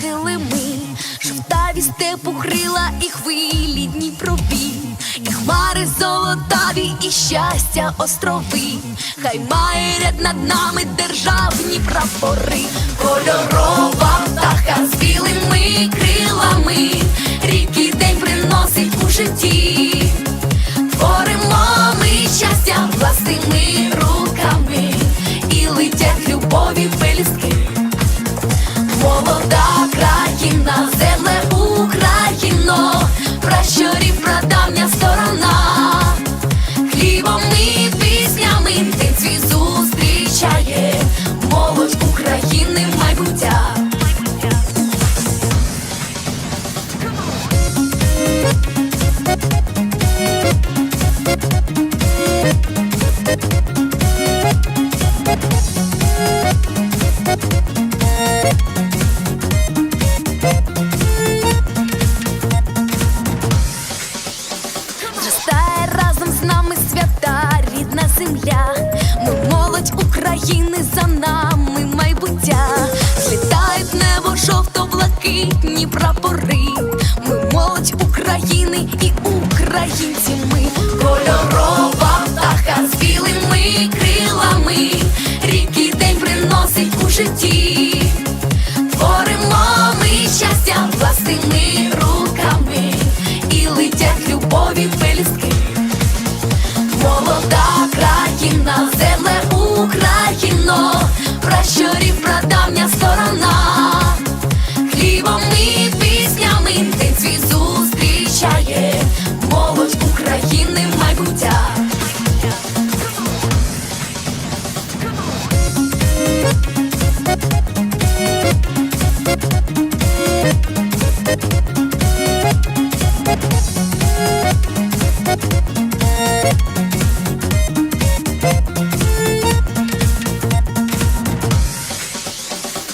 килими, жовтаві степу хрила і хвилі дні пробі, і хмари золотаві, і щастя острови, хай має ряд над нами державні прапори, кольорові. Thank you.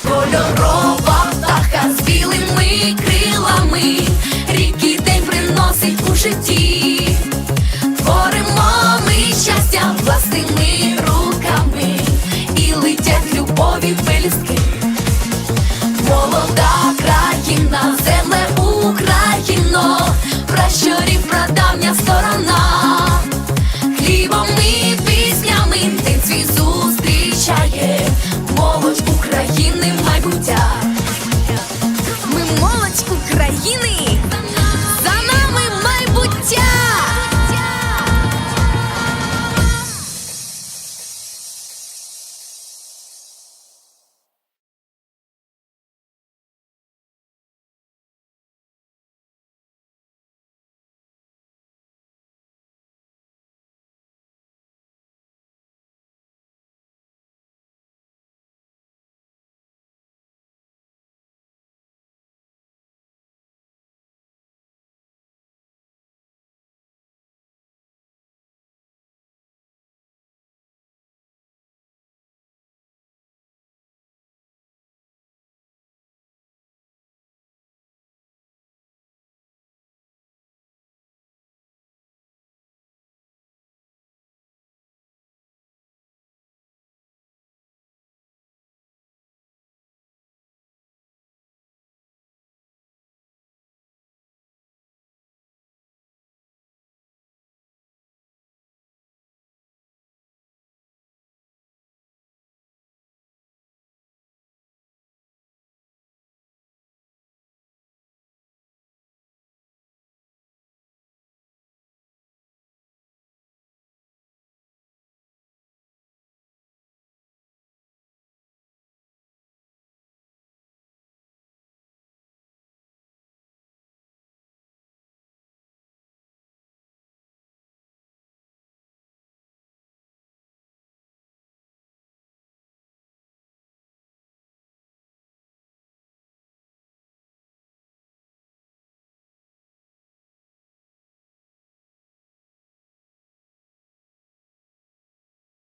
Кольорова з білими крилами, рік день приносить у житті. Молодь України майбуття. Ми молодь України.